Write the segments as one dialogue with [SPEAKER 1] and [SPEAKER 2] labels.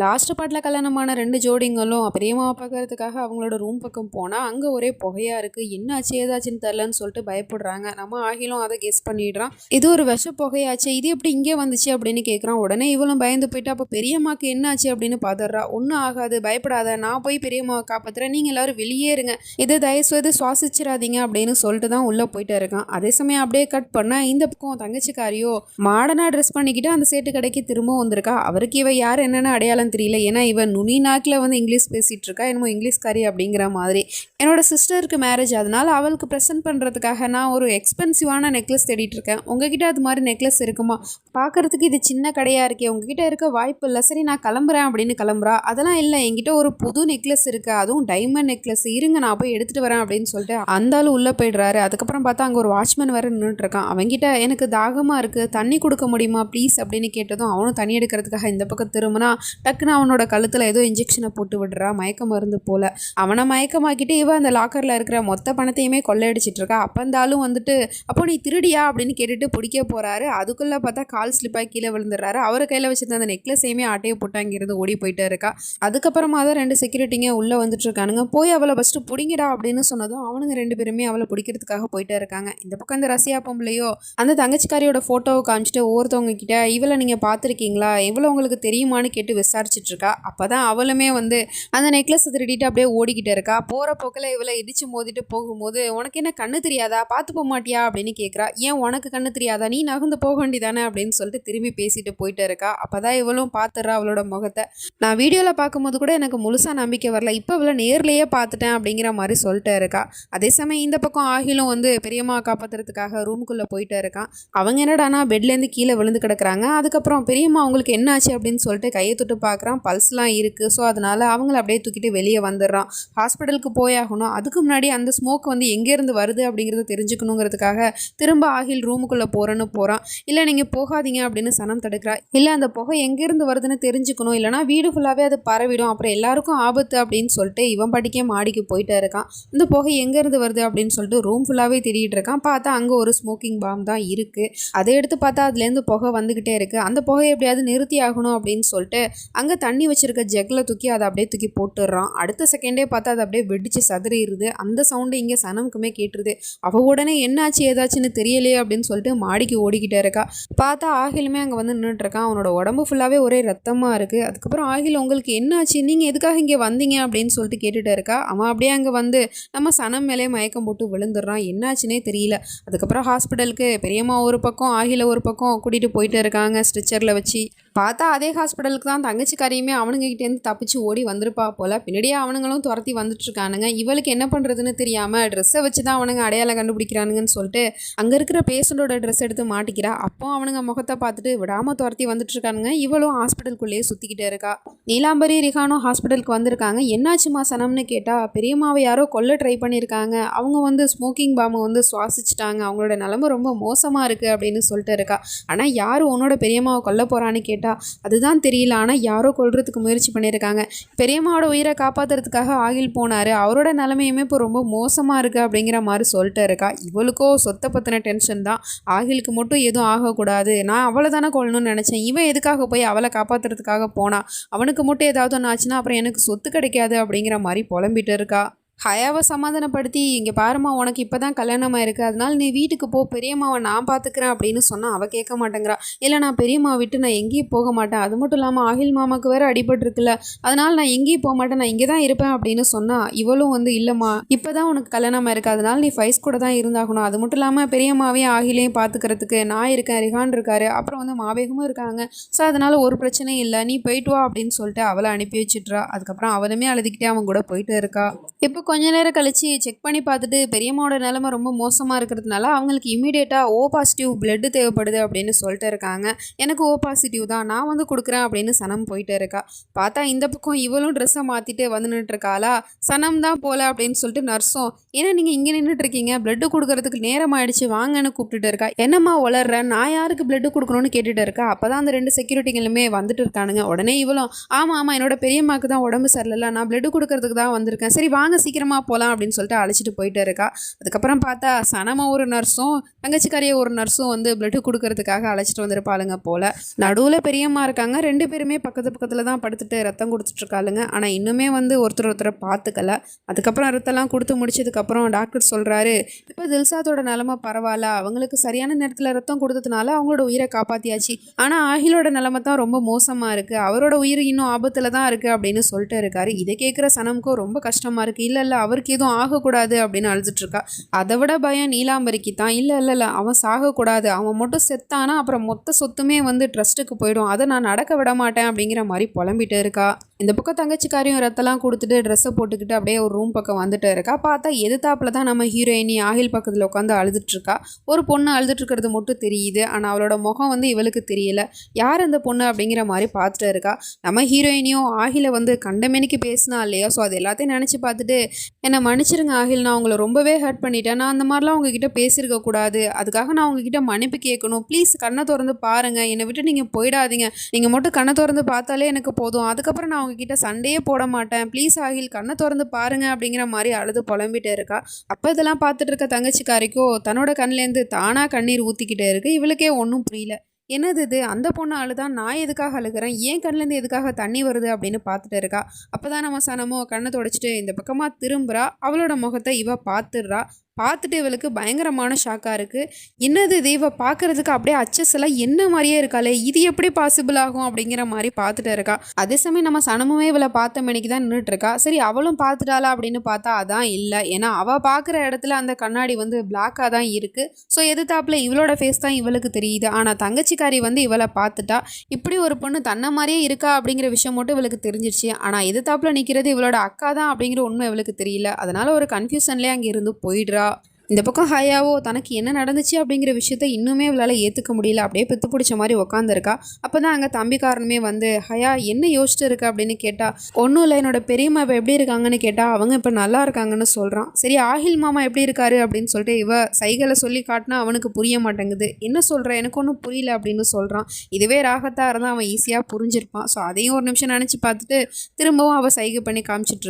[SPEAKER 1] Last பாட்டில் கல்யாணமான ரெண்டு ஜோடிங்களும் பிரியமாவை பார்க்கறதுக்காக அவங்களோட ரூம் பக்கம் போனால் அங்கே ஒரே புகையாக இருக்குது என்னாச்சு ஏதாச்சுன்னு தெரிலன்னு சொல்லிட்டு பயப்படுறாங்க. நம்ம ஆகிலும் அதை கெஸ் பண்ணிடுறான் இது ஒரு விஷ புகையாச்சு இது எப்படி இங்கே வந்துச்சு அப்படின்னு கேட்குறான் உடனே இவளும் பயந்து போயிட்டு அப்போ பெரியம்மாக்கு என்னாச்சு அப்படின்னு பார்த்துடுறா ஒன்றும் ஆகாது பயப்படாத. நான் போய் பெரியம்மாவை காப்பாற்றுறேன் நீங்கள் எல்லாரும் வெளியே இருங்க. இதை தயவுசெய்து சுவாசிச்சிடாதீங்க அப்படின்னு சொல்லிட்டு தான் உள்ளே போயிட்டு இருக்கான். அதே சமயம் அப்படியே கட் பண்ணால் இந்த பக்கம் தங்கச்சிக்காரியோ மாடனாக ட்ரெஸ் பண்ணிக்கிட்டு அந்த சேட்டு கடைக்கு திரும்ப வந்திருக்கா. அவருக்கு இவ யார் என்னென்ன அடையாளம் தெரியல. ஏன்னா இவன் நுனி நாக்கில் வந்து இங்கிலீஷ் பேசிகிட்டு இருக்கா என்னமோ இங்கிலீஷ்காரி அப்படிங்கிற மாதிரி. என்னோட சிஸ்டருக்கு மேரேஜ் அதனால் அவளுக்கு ப்ரெசென்ட் பண்ணுறதுக்காக நான் ஒரு எக்ஸ்பென்சிவான நெக்லஸ் தேடிட்டு இருக்கேன் உங்ககிட்ட அது மாதிரி நெக்லஸ் இருக்குமா? பார்க்கறதுக்கு இது சின்ன கடையாக இருக்கே உங்ககிட்ட இருக்க வாய்ப்பு இல்லை. சரி நான் கிளம்புறேன் அப்படின்னு கிளம்புறா. அதெல்லாம் இல்லை என்கிட்ட ஒரு புது நெக்லஸ் இருக்குது அதுவும் டைமண்ட் நெக்லஸ் இருங்க நான் போய் எடுத்துகிட்டு வரேன் அப்படின்னு சொல்லிட்டு அந்தாலும் உள்ளே போயிடுறாரு. அதுக்கப்புறம் பார்த்தா அங்கே ஒரு வாட்ச்மேன் வேறு நின்றுட்டுருக்கான் அவங்ககிட்ட அவன்கிட்ட எனக்கு தாகமாக இருக்குது தண்ணி கொடுக்க முடியுமா? ப்ளீஸ் அப்படின்னு கேட்டதும் அவனும் தண்ணி எடுக்கிறதுக்காக இந்த பக்கம் திரும்பினா டக்குன்னு அவனோட கழுத்தில் ஏதோ இன்ஜெக்ஷனை போட்டு விடுறா மயக்க மருந்து போல். அவனை மயக்கமாக்கிட்டு இவன் அந்த லாக்கரில் இருக்கிற மொத்த பணத்தையுமே கொள்ளையடிச்சிட்டு இருக்கா. அப்போ இருந்தாலும் வந்துட்டு அப்போ நீ திருடியா? அப்படின்னு கேட்டுட்டு பிடிக்க போறாரு. அதுக்குள்ளே பார்த்தா கால் ஸ்லிப்பாக கீழே விழுந்துடுறாரு. அவர் கையில் வச்சுருந்த அந்த நெக்லஸையுமே ஆட்டையை போட்டு அங்கேருந்து ஓடி போயிட்டே இருக்கா. அதுக்கப்புறமா தான் ரெண்டு செக்யூரிட்டிங்க உள்ளே வந்துட்டு இருக்கானுங்க. போய் அவளை ஃபஸ்ட்டு பிடிங்கடா அப்படின்னு சொன்னதும் அவனுங்க ரெண்டு பேருமே அவளை பிடிக்கிறதுக்காக போயிட்டே இருக்காங்க. இந்த பக்கம் இந்த ரசியா பொம்பளையோ அந்த தங்கச்சிக்காரியோட ஃபோட்டோவை காமிச்சிட்டு ஒவ்வொருத்தவங்க கிட்ட இவளை நீங்கள் பார்த்துருக்கீங்களா? இவ்வளோ உங்களுக்கு தெரியுமான்னு கேட்டு விசாரி இருக்கா அப்போ தான் அவளுமே வந்து அந்த நெக்லஸ் திருடிட்டு அப்படியே ஓடிக்கிட்டு இருக்கா. போகிற போக்கில் இவளை இடிச்சு மோதிட்டு போகும்போது உனக்கு என்ன கண்ணு தெரியாதா? பார்த்து போக மாட்டியா? அப்படின்னு கேட்குறா. ஏன் உனக்கு கண்ணு தெரியாதா? நீ நகர்ந்து போக வேண்டியதானே? அப்படின்னு சொல்லிட்டு திரும்பி பேசிட்டு போயிட்டு இருக்கா. அப்போ தான் இவளும் பார்த்துறா அவளோட முகத்தை. நான் வீடியோவில் பார்க்கும்போது கூட எனக்கு முழுசாக நம்பிக்கை வரல. இப்போ இவளை நேர்லேயே பார்த்துட்டேன் அப்படிங்கிற மாதிரி சொல்லிட்டு இருக்கா. அதே சமயம் இந்த பக்கம் ஆகிலும் வந்து பெரியம்மா காப்பாற்றுறதுக்காக ரூமுக்குள்ளே போயிட்டு இருக்கான் அவங்க என்னடானா பெட்லேருந்து கீழே விழுந்து கிடக்குறாங்க. அதுக்கப்புறம் பெரியம்மா அவங்களுக்கு என்ன ஆச்சு? அப்படின்னு சொல்லிட்டு கையை தொட்டு பார்க்குறான் பல்ஸ்லாம் இருக்குது. ஸோ அதனால் அவங்கள அப்படியே தூக்கிட்டு வெளியே வந்துடுறான். ஹாஸ்பிட்டலுக்கு போயாகணும் அதுக்கு முன்னாடி அந்த ஸ்மோக் வந்து எங்கேருந்து வருது அப்படிங்கிறத தெரிஞ்சுக்கணுங்கிறதுக்காக திரும்ப ஆகில் ரூமுக்குள்ளே போகிறேன்னு போகிறான் இல்லை நீங்கள் போகாதீங்க அப்படின்னு சனம் தடுக்கிறா இல்லை அந்த புகை எங்கேருந்து வருதுன்னு தெரிஞ்சுக்கணும். இல்லைனா வீடு ஃபுல்லாகவே அது பரவிடும். அப்புறம் எல்லாருக்கும் ஆபத்து அப்படின்னு சொல்லிட்டு இவன் படிக்கே மாடிக்கு போயிட்டே இருக்கான். இந்த புகை எங்கேருந்து வருது அப்படின்னு சொல்லிட்டு ரூம் ஃபுல்லாகவே தேடிட்டு இருக்கான். பார்த்தா அங்கே ஒரு ஸ்மோக்கிங் பாம் தான் இருக்குது. அதை எடுத்து பார்த்தா அதுலேருந்து புகை வந்துக்கிட்டே இருக்குது. அந்த புகையை எப்படியாவது நிறுத்தி ஆகணும் அப்படின்னு சொல்லிட்டு அங்கே தண்ணி வச்சுருக்க ஜெக்கில் தூக்கி அதை அப்படியே தூக்கி போட்டுடுறான். அடுத்த செகண்டே பார்த்தா அது அப்படியே வெடிச்சு சதுறிடுது. அந்த சவுண்டு இங்கே சனமுக்குமே கேட்டுருது. அவள் உடனே என்னாச்சு ஏதாச்சுன்னு தெரியலையே அப்படின்னு சொல்லிட்டு மாடிக்கு ஓடிக்கிட்டே இருக்கா. பார்த்தா ஆகிலுமே அங்கே வந்து நின்றுட்டுருக்கான் அவனோட உடம்பு ஃபுல்லாகவே ஒரே ரத்தமாக இருக்குது அதுக்கப்புறம் ஆகில் உங்களுக்கு என்னாச்சு? நீங்கள் எதுக்காக இங்கே வந்தீங்க? அப்படின்னு சொல்லிட்டு கேட்டுகிட்டே இருக்கா. அவன் அப்படியே அங்கே வந்து நம்ம சனம் மேலே மயக்கம் போட்டு விழுந்துடுறான். என்னாச்சுன்னே தெரியல. அதுக்கப்புறம் ஹாஸ்பிட்டலுக்கு பெரியம்மா ஒரு பக்கம் ஆகில ஒரு பக்கம் கூட்டிகிட்டு போயிட்டு இருக்காங்க. ஸ்ட்ரெச்சரில் வச்சு. பார்த்தா அதே ஹாஸ்பிட்டலுக்கு தான் தங்கச்சிக்காரியுமே அவனுங்ககிட்டேருந்து தப்பிச்சு ஓடி வந்திருப்பா போல். பின்னாடியே அவனுங்களும் துரத்தி வந்துட்டுருக்கானுங்க இவளுக்கு என்ன பண்ணுறதுன்னு தெரியாமல் ட்ரெஸ்ஸை வச்சு தான் அவனுங்க அடையாளம் கண்டுபிடிக்கிறானுங்கன்னு சொல்லிட்டு அங்கே இருக்கிற பேஷண்ட்டோட ட்ரெஸ் எடுத்து மாட்டிக்கிறா. அப்போ அவனுங்க முகத்தை பார்த்துட்டு விடாமல் துரத்தி வந்துட்டுருக்கானுங்க இவளும் ஹாஸ்பிட்டலுக்குள்ளேயே சுற்றிக்கிட்டே இருக்கா. நீலாம்பரி ரிஹானும் ஹாஸ்பிட்டலுக்கு வந்திருக்காங்க. என்னாச்சுமா சனம்னு கேட்டால் பெரியம்மாவை யாரோ கொல்ல ட்ரை பண்ணியிருக்காங்க. அவங்க வந்து ஸ்மோக்கிங் பாம்பை வந்து சுவாசிச்சிட்டாங்க. அவங்களோட நிலமை ரொம்ப மோசமாக இருக்குது அப்படின்னு சொல்லிட்டு இருக்கா. ஆனால் யார் உன்னோட பெரியம்மாவை கொல்ல போகிறான்னு கேட்டால் அதுதான் தெரியல. ஆனால் யாரோ கொள்றதுக்கு முயற்சி பண்ணியிருக்காங்க. பெரியம்மாவோட உயிரை காப்பாற்றுறதுக்காக ஆகில் போனார். அவரோட நிலைமையுமே இப்போ ரொம்ப மோசமாக இருக்குது அப்படிங்கிற மாதிரி சொல்லிட்டு இருக்கா. இவளுக்கோ சொத்தை பற்றின டென்ஷன் தான். ஆகிலுக்கு மட்டும் எதுவும் ஆகக்கூடாது. நான் அவளை தானே கொல்லணும்னு நினச்சேன். இவன் எதுக்காக போய் அவளை காப்பாற்றுறதுக்காக போனா? அவனுக்கு மட்டும் ஏதாவது ஒன்று ஆச்சுன்னா அப்புறம் எனக்கு சொத்து கிடைக்காது அப்படிங்கிற மாதிரி புலம்பிட்டு இருக்கா. ஹயாவை சமாதானப்படுத்தி இங்கே பாருமா உனக்கு இப்போ தான் கல்யாணமாக இருக்குது அதனால நீ வீட்டுக்கு போ பெரியம்மாவை நான் பார்த்துக்கிறேன் அப்படின்னு சொன்னால் அவள் கேட்க மாட்டேங்கிறா. இல்லை நான் பெரியம்மாவை விட்டு நான் எங்கேயும் போக மாட்டேன். அது மட்டும் இல்லாமல் ஆகில் மாமாவுக்கு வேறு அடிபட்டுருக்குல்ல. அதனால் நான் எங்கேயும் போக மாட்டேன். நான் இங்கே தான் இருப்பேன் அப்படின்னு சொன்னால் இவளும் வந்து இல்லைம்மா இப்போ தான் உனக்கு கல்யாணமாக இருக்குது அதனால நீ ஃபைஸ் கூட தான் இருந்தாகணும். அது மட்டும் இல்லாமல் பெரியம்மாவையும் ஆகிலையும் பார்த்துக்கிறதுக்கு நான் இருக்கேன் ரிஹான் இருக்காரு. அப்புறம் வந்து மாவேகமும் இருக்காங்க. ஸோ அதனால் ஒரு பிரச்சனையும் இல்லை. நீ போயிட்டு வா அப்படின்னு சொல்லிட்டு அவளை அனுப்பி வச்சுட்றா. அதுக்கப்புறம் அவளுமே அழுதுகிட்டே அவன் கூட போயிட்டு இருக்கா. இப்போ கொஞ்ச நேரம் கழித்து செக் பண்ணி பார்த்துட்டு பெரியம்மாவோட நிலமை ரொம்ப மோசமாக இருக்கிறதுனால அவங்களுக்கு இமீடியட்டாக ஓ பாசிட்டிவ் பிளட்டு தேவைப்படுது அப்படின்னு சொல்லிட்டு இருக்காங்க. எனக்கு ஓ பாசிட்டிவ் தான். நான் வந்து கொடுக்குறேன் அப்படின்னு சனம் போயிட்டு இருக்கா. பார்த்தா இந்த பக்கம் இவளும் ட்ரெஸ்ஸை மாற்றிட்டு வந்து நின்றுட்டுருக்காளா சனம் தான் போல அப்படின்னு சொல்லிட்டு நர்ஸும் ஏன்னா நீங்கள் இங்கே நின்றுட்டு இருக்கீங்க பிளட்டு கொடுக்கறதுக்கு நேரம் ஆயிடுச்சு. வாங்கன்னு கூப்பிட்டுட்டு இருக்கா. என்னம்மா வளர்ற நான் யாருக்கு பிளட்டு கொடுக்கணும்னு கேட்டுட்டு இருக்கா? அப்போ தான் அந்த ரெண்டு செக்யூரிட்டிகளுமே வந்துட்டு இருக்கானுங்க. உடனே இவளும் ஆமாம் ஆமாம் என்னோட பெரியம்மாக்கு தான் உடம்பு சரியில்லை. நான் பிளட்டு கொடுக்கறதுக்கு தான் வந்திருக்கேன். சரி வாங்க சீக்கிரம் சீக்கிரமாக போகலாம் அப்படின்னு சொல்லிட்டு அழைச்சிட்டு போயிட்டு இருக்கா. அதுக்கப்புறம் பார்த்தா சனமாக ஒரு நர்ஸும் தங்கச்சிக்காரிய ஒரு நர்ஸும் வந்து பிளட்டு கொடுக்கறதுக்காக அழைச்சிட்டு வந்திருப்பாளுங்க போல். நடுவில் பெரியம்மா இருக்காங்க. ரெண்டு பேருமே பக்கத்து பக்கத்தில் தான் படுத்துட்டு ரத்தம் கொடுத்துட்ருக்காளுங்க ஆனால் இன்னுமே வந்து ஒருத்தர் ஒருத்தரை பார்த்துக்கல. அதுக்கப்புறம் ரத்தம்லாம் கொடுத்து முடிச்சதுக்கப்புறம் டாக்டர் சொல்கிறாரு இப்போ தில்சாத்தோட நிலமை பரவாயில்ல. அவங்களுக்கு சரியான நேரத்தில் ரத்தம் கொடுத்ததுனால அவங்களோட உயிரை காப்பாற்றியாச்சு ஆனால் ஆகிலோட நிலமை தான் ரொம்ப மோசமாக இருக்குது அவரோட உயிர் இன்னும் ஆபத்தில் தான் இருக்குது அப்படின்னு சொல்லிட்டு இருக்காரு. இதை கேட்குற சனமுக்கும் ரொம்ப கஷ்டமாக இருக்குது இல்லை இல்லை அவருக்கு எதுவும் ஆகக்கூடாது அப்படின்னு அழுதுட்ருக்கா. அதை விட பயம் நீலாம்பரிக்கு தான். இல்லை இல்லை இல்லை அவன் சாகக்கூடாது. அவன் மட்டும் செத்தானா அப்புறம் மொத்த சொத்துமே வந்து ட்ரஸ்ட்டுக்கு போயிடும். அதை நான் நடக்க விட மாட்டேன் அப்படிங்கிற மாதிரி புலம்பிட்டு இருக்கா. இந்த பக்கம் தங்கச்சிக்காரியும் ரத்தம்லாம் கொடுத்துட்டு ட்ரெஸ்ஸை போட்டுக்கிட்டு அப்படியே ஒரு ரூம் பக்கம் வந்துட்டு இருக்கா. பார்த்தா எதிர்த்தாப்புல தான் நம்ம ஹீரோயினி ஆகில் பக்கத்தில் உட்காந்து அழுதுட்டுருக்கா ஒரு பொண்ணு அழுதுட்டுருக்கிறது மட்டும் தெரியுது. ஆனால் அவளோட முகம் வந்து இவளுக்கு தெரியல. யார் அந்த பொண்ணு அப்படிங்கிற மாதிரி பார்த்துட்டு இருக்கா. நம்ம ஹீரோயினியும் ஆகில வந்து கண்டமேனிக்கு பேசினா இல்லையா? ஸோ அது எல்லாத்தையும் நினச்சி பார்த்துட்டு என்னை மன்னிச்சிருங்க ஆகில் நான் உங்களை ரொம்பவே ஹர்ட் பண்ணிட்டேன். நான் அந்த மாதிரிலாம் உங்ககிட்ட பேசியிருக்க கூடாது. அதுக்காக நான் உங்ககிட்ட மன்னிப்பு கேட்கணும். ப்ளீஸ் கண்ணை திறந்து பாருங்க. என்னை விட்டு நீங்கள் போயிடாதீங்க. நீங்கள் மட்டும் கண்ணை திறந்து பார்த்தாலே எனக்கு போதும். அதுக்கப்புறம் நான் உங்ககிட்ட சண்டையே போட மாட்டேன். ப்ளீஸ் ஆகில் கண்ணை திறந்து பாருங்க அப்படிங்கிற மாதிரி அழுது புலம்பிட்டே இருக்கா. அப்போ இதெல்லாம் பார்த்துட்டு இருக்க தங்கச்சிக்காரிக்கோ தன்னோட கண்ணிலேருந்து தானாக கண்ணீர் ஊற்றிக்கிட்டே இருக்கு. இவளுக்கே ஒன்றும் புரியல. என்னது இது? அந்த பொண்ணு அழுதான் நான் எதுக்காக அழுகிறேன்? ஏன் கண்ணுலேருந்து எதுக்காக தண்ணி வருது அப்படின்னு பார்த்துட்டு இருக்கா. அப்போ தான் நம்ம சனமோ கண்ணை தொடச்சிட்டு இந்த பக்கமாக திரும்புகிறா அவளோட முகத்தை இவ பார்த்துடுறா. பார்த்துட்டு இவளுக்கு பயங்கரமான ஷாக்காக இருக்குது என்னது இது? இவள் பார்க்கறதுக்கு அப்படியே அச்சஸ் என்ன மாதிரியே இருக்காளே? இது எப்படி பாசிபிள் ஆகும் அப்படிங்கிற மாதிரி பார்த்துட்டு இருக்கா. அதே சமயம் நம்ம சனமுமே இவளை பார்த்த மணிக்கு தான் நின்றுட்டு சரி அவளும் பார்த்துட்டாளா அப்படின்னு பார்த்தா அதான் இல்லை. ஏன்னா அவள் பார்க்குற இடத்துல அந்த கண்ணாடி வந்து பிளாக்காக தான் இருக்குது ஸோ எதிர்த்தாப்புல இவளோட ஃபேஸ் தான் இவளுக்கு தெரியுது. ஆனால் தங்கச்சிக்காரி வந்து இவளை பார்த்துட்டா இப்படி ஒரு பொண்ணு தன்னை மாதிரியே இருக்கா அப்படிங்கிற விஷயம் மட்டும் இவளுக்கு தெரிஞ்சிருச்சு. ஆனால் எதிர்த்தாப்புல நிற்கிறது இவளோட அக்கா தான் அப்படிங்கிற உண்மை இவளுக்கு தெரியல. அதனால் ஒரு கன்ஃபியூஷன்லேயே அங்கே இருந்து போயிடுறா. இந்த பக்கம் ஹயாவோ தனக்கு என்ன நடந்துச்சு அப்படிங்கிற விஷயத்த இன்னுமே அவளால் ஏற்றுக்க முடியல. அப்படியே பித்து பிடிச்ச மாதிரி உக்காந்துருக்கா. அப்போ தான் அங்கே தம்பிக்காரனுமே வந்து ஹயா என்ன யோசிச்சுட்டு இருக்க? அப்படின்னு கேட்டால் ஒன்றும் இல்லை என்னோட பெரியம்மா இப்போ எப்படி இருக்காங்கன்னு கேட்டால் அவங்க இப்போ நல்லா இருக்காங்கன்னு சொல்கிறான் சரி ஆஹில் மாமா எப்படி இருக்காரு? அப்படின்னு சொல்லிட்டு இவ சைகளை சொல்லி காட்டினா அவனுக்கு புரிய மாட்டேங்குது. என்ன சொல்கிற எனக்கு ஒன்றும் புரியல அப்படின்னு சொல்கிறான் இதுவே ராகத்தாக இருந்தால் அவன் ஈஸியாக புரிஞ்சிருப்பான். ஸோ அதையும் ஒரு நிமிஷம் நினச்சி பார்த்துட்டு திரும்பவும் அவள் சைகை பண்ணி காமிச்சிட்டு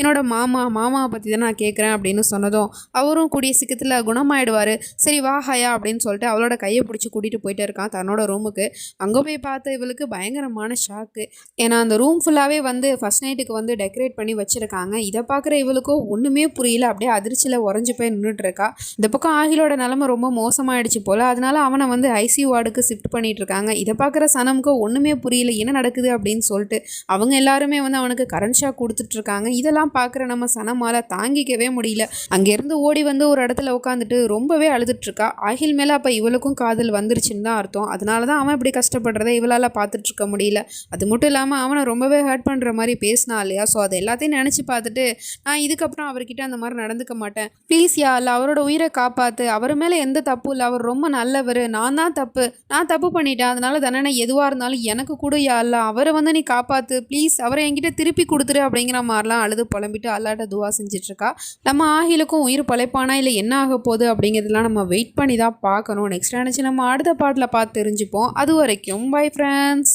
[SPEAKER 1] என்னோடய என்னோட மாமா மாமாவை பற்றி தான் நான் கேட்குறேன் அப்படின்னு சொன்னதும் அவரும் கூடிய சீக்கிரத்தில் குணமாயிடுவார். சரி வா ஹயா அப்படின்னு சொல்லிட்டு அவளோட கையை பிடிச்சி கூட்டிகிட்டு போயிட்டே இருக்கான் தன்னோட ரூமுக்கு அங்கே போய் பார்த்த இவளுக்கு பயங்கரமான ஷாக்கு ஏன்னா அந்த ரூம் ஃபுல்லாகவே வந்து ஃபஸ்ட் நைட்டுக்கு வந்து டெக்கரேட் பண்ணி வச்சுருக்காங்க. இதை பார்க்குற இவளுக்கோ ஒன்றுமே புரியல. அப்படியே அதிர்ச்சியில் உறைஞ்சி போய் நின்றுட்டுருக்கா இந்த பக்கம் ஆகிலோட நிலமை ரொம்ப மோசமாயிடுச்சு போல். அதனால் அவனை வந்து ஐசியூ வார்டுக்கு ஷிஃப்ட் பண்ணிட்டு இருக்காங்க. இதை பார்க்குற சனமுக்கு ஒன்றுமே புரியல. என்ன நடக்குது அப்படின்னு சொல்லிட்டு அவங்க எல்லாருமே வந்து அவனுக்கு கரண்ட் ஷாக் கொடுத்துட்ருக்காங்க இதெல்லாம் பார்க்குற நம்ம சனமால தாங்கிக்கவே முடியல. அங்கேருந்து ஓடி வந்து ஒரு இடத்துல உட்காந்துட்டு ரொம்பவே அழுதுட்ருக்கா. ஆகில் மேலே அப்போ இவளுக்கும் காதல் வந்துருச்சுன்னு தான் அர்த்தம். அதனால தான் அவன் இப்படி கஷ்டப்படுறதை இவளால் பார்த்துட்ருக்க முடியல. அது மட்டும் இல்லாமல் அவனை ரொம்பவே ஹர்ட் பண்ணுற மாதிரி பேசினா இல்லையா? ஸோ அது எல்லாத்தையும் நினச்சி பார்த்துட்டு நான் இதுக்கப்புறம் அவர்கிட்ட அந்த மாதிரி நடந்துக்க மாட்டேன். ப்ளீஸ் யா இல்லை அவரோட உயிரை காப்பாற்று அவர் மேலே எந்த தப்பும் இல்லை. அவர் ரொம்ப நல்லவர். நான் தான் தப்பு. நான் தப்பு பண்ணிட்டேன். அதனால தானே எதுவாக இருந்தாலும் எனக்கு கூட யா இல்லை அவரை வந்து நீ காப்பாற்று ப்ளீஸ் அவரை என்கிட்ட திருப்பி கொடுத்துரு அப்படிங்கிற மாதிரிலாம் அழுது புலம்பிட்டு அல்லாட்ட துவா செஞ்சிட்ருக்கா? நம்ம ஆகிலுக்கும் உயிர் பழைப்பானா? இல்லை என்ன ஆக போகுது? அப்படிங்கிறதுலாம் நம்ம வெயிட் பண்ணி தான் பார்க்கணும் நெக்ஸ்ட் நினச்சி நம்ம அடுத்த பாட்டில் பார்த்து தெரிஞ்சுப்போம். அது வரைக்கும் பை ஃப்ரெண்ட்ஸ்